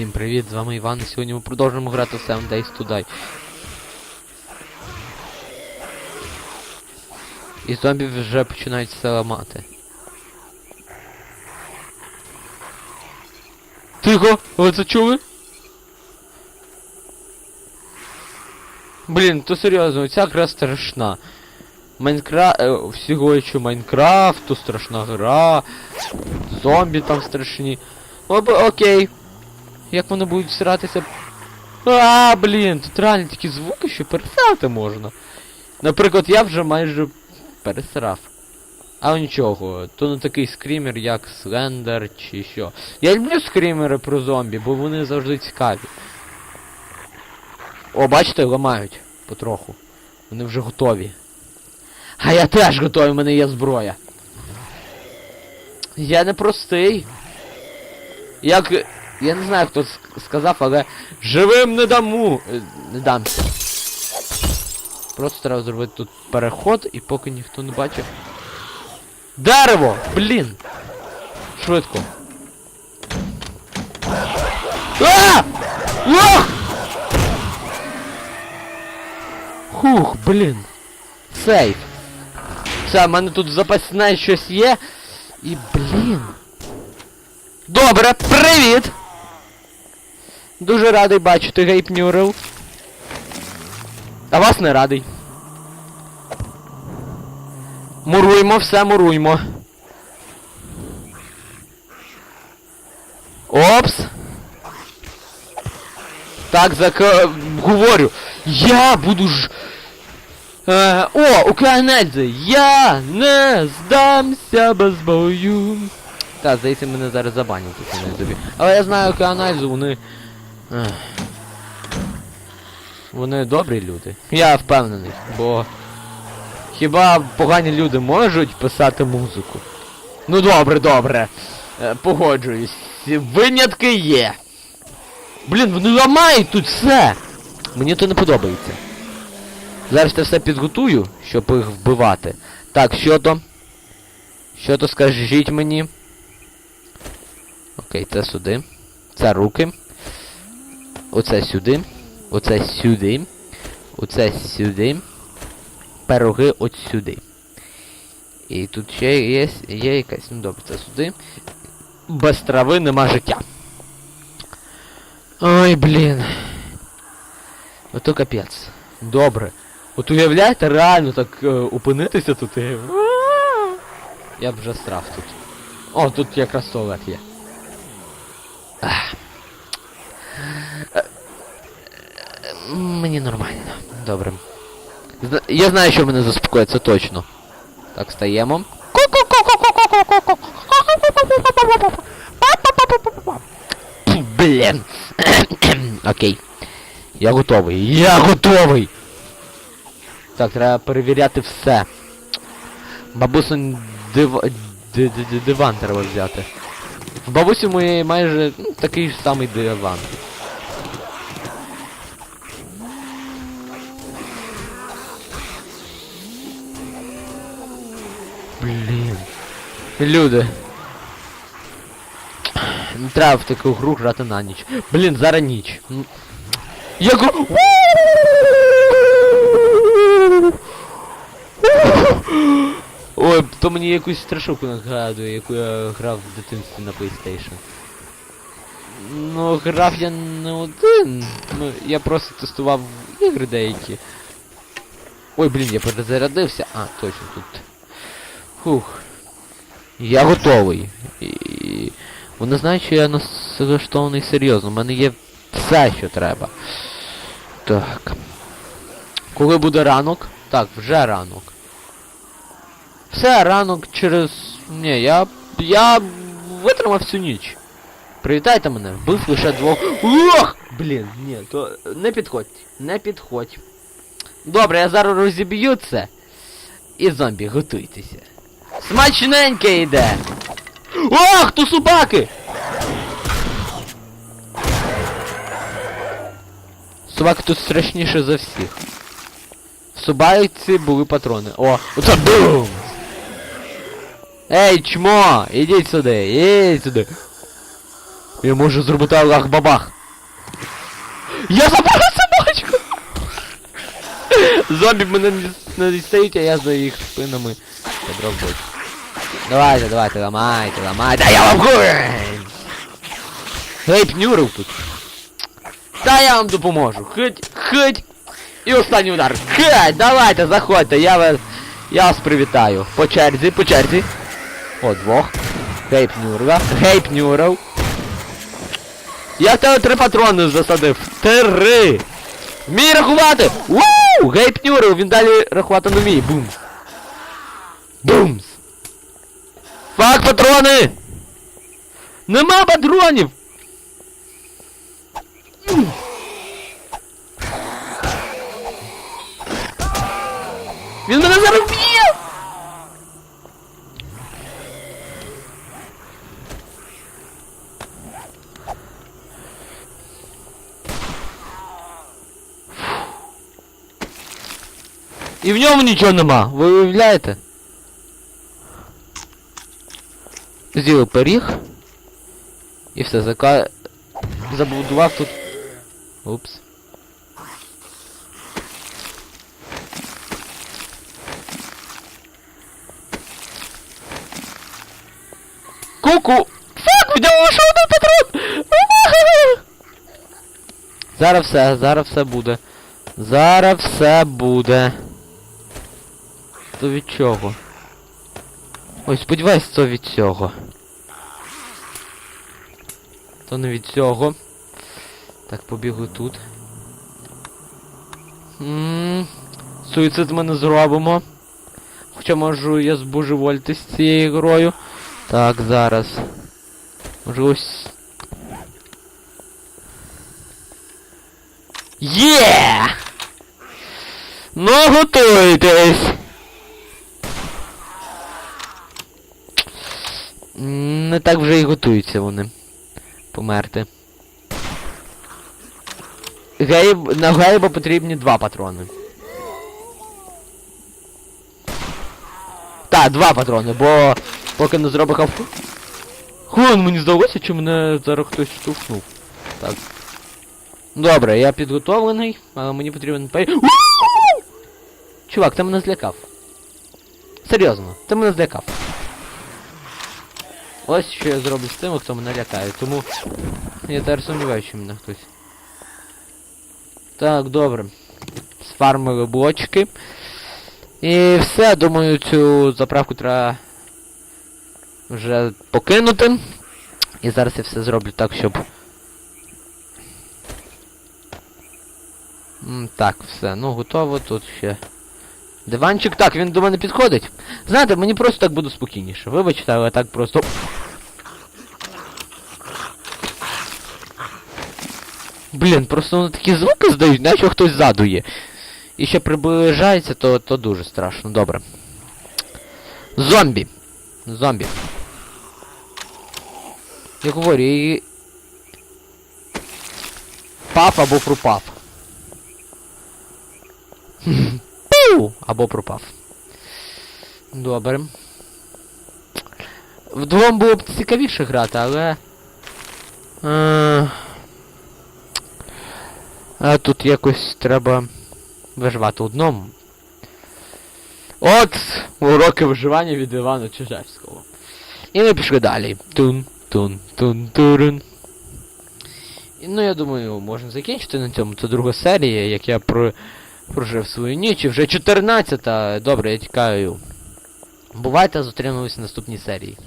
Всім привіт, з вами Іван, і сьогодні ми продовжуємо грати в Seven Days to Die. І зомбі вже починають все ламати. Тихо! Ви це чули? Блін, то серйозно, ця гра страшна. Майнкрафт... Е, всього що Майнкрафт, то страшна гра. Зомбі там страшні. О, б- окей. Як вони будуть сратися? А, блін, тут реально такі звуки, що пересрати можна. Наприклад, я вже майже пересрав. Але нічого, то не такий скрімер, як Слендер чи що. Я люблю скрімери про зомбі, бо вони завжди цікаві. О, бачите, ламають потроху. Вони вже готові. А я теж готовий, в мене є зброя. Я не простий. Як. Я не знаю, хто ск- сказав, але живим не даму. Е, Не дамся. Просто треба зробити тут переход, і поки ніхто не бачив. Дерево! Блін! Швидко. А! Ох! Хух, блін. Сейф. Все, в мене тут запасне щось є. І, блін. Добре, привіт! Дуже радий бачити Гейп Нюрел. А вас не радий. Муруймо, все муруймо. Опс. Так, зак... говорю. Я буду ж... Е, о, Укренельзи! Я не здамся без бою. Так, здається, мене зараз забанять тут на ютубі. Але я знаю Океанальзу, вони... ех, Вони добрі люди. Я впевнений, бо... Хіба погані люди можуть писати музику? Ну добре, добре. Е, погоджуюсь. Винятки є. Блін, вони ламають тут все. Мені то не подобається. Зараз я все підготую, щоб їх вбивати. Так, що то? Що то скажіть мені? Окей, це сюди. Це руки. Оце сюди. Оце сюди. Оце сюди. Пироги от сюди. І тут ще є, є якась. Ну добре, це сюди. Без трави нема життя. Ой, блін. Ото капець. Добре. От уявляєте, реально так е, опинитися тут і... Я б вже страв тут. О, тут якраз туалет є. Ах. Е, е, Мені нормально. Добре. Зна- Я знаю, що мене заспокоїть, це точно. Так, стаємо. Блін. Окей. Я готовий. Я готовий. Так, треба перевіряти все. Бабусин див... ди- ди- ди- диван треба взяти. В бабусі моєї майже ну, такий ж самий диван. Люди. Не треба в таку гру грати на ніч. Блін, зараз ніч. Я гру... Ой, то мені якусь страшилку нагадує, яку я грав в дитинстві на PlayStation. Ну, грав я не один. Ну, я просто тестував ігри деякі. Ой, блін, я перезарядився. А, точно тут. Фух. Я готовий. І... Вони знають, що я налаштований серйозно. У мене є все, що треба. Так. Коли буде ранок? Так, вже ранок. Все, ранок через... Ні, я... Я витримав всю ніч. Привітайте мене, вбив лише двох. Ох! Блін, ні, то не підходь. Не підходь. Добре, я зараз розіб'ю це. І зомбі, готуйтеся. Смачненьке йде! Ох, то собаки! Собаки тут страшніше за всіх. Собаці були патрони. О, оце бум! Ей, чмо! Ідіть сюди, ідіть сюди. Я можу зробити Аллах бабах. Я забрав собачку! Зомбі мене не, дістають, а я за їх спинами бочку. Давайте, давайте, ламайте, ламайте, а я вам гурень! Гей, пнюрив тут. Та я вам допоможу. Хить, хить. І останній удар. Хить, давайте, заходьте, я вас. Я вас привітаю. По черзі, по черзі. О, двох. Гей, пнюрва. Гей, пнюров. Я тебе три патрони засадив. Три! Вмій рахувати! Вуу! Гей, пнюров, він далі рахувати не вміє. Бумс. Бумс. Фак, патрони! Нема патронів! Він мене зараз! І в ньому нічого нема, ви уявляєте? З'їв пиріг. І все, зака... Забудував тут. Упс. Ку-ку! Фак, в нього ще один патрон! Зараз все, зараз все буде. Зараз все буде. То від чого? Ой, сподіваюсь, то від цього. То не від цього. Так, побігу тут. Ммм. Суїцид ми не зробимо. Хоча можу я збожеволіти з цією грою. Так, зараз. Може ось. Є! Ну, готуйтесь! Не так вже і готуються вони. Померти. Гейб... На Гейба потрібні два патрони. Так, два патрони, бо поки не зробив хавку. Хон, мені здалося, чи мене зараз хтось штовхнув. Так. Добре, я підготовлений, але мені потрібен пей. Чувак, ти мене злякав. Серйозно, ти мене злякав. Ось що я зроблю з тим, хто мене лякає, тому я тепер сумніваюся, що мене хтось. Так, добре. Сфармили блочки. І все, думаю, цю заправку треба вже покинути. І зараз я все зроблю так, щоб. Так, все, ну готово, тут ще. Диванчик, так, він до мене підходить. Знаєте, мені просто так буде спокійніше. Вибачте, але так просто. Блін, просто вони такі звуки здають, наче хтось ззаду є. І ще приближається, то, то дуже страшно. Добре. Зомбі. Зомбі. Я говорю, і... Пав або пропав. Пу! Або пропав. Добре. Вдвом було б цікавіше грати, але... Е... А тут якось треба виживати одному. От уроки виживання від Івана Чижевського. І ми пішли далі. Тун, тун, тун, турун. Ну, я думаю, можна закінчити на цьому. Це друга серія, як я про... прожив свою ніч. Вже 14-та. Добре, я тікаю. Бувайте, зустрінемось в наступній серії.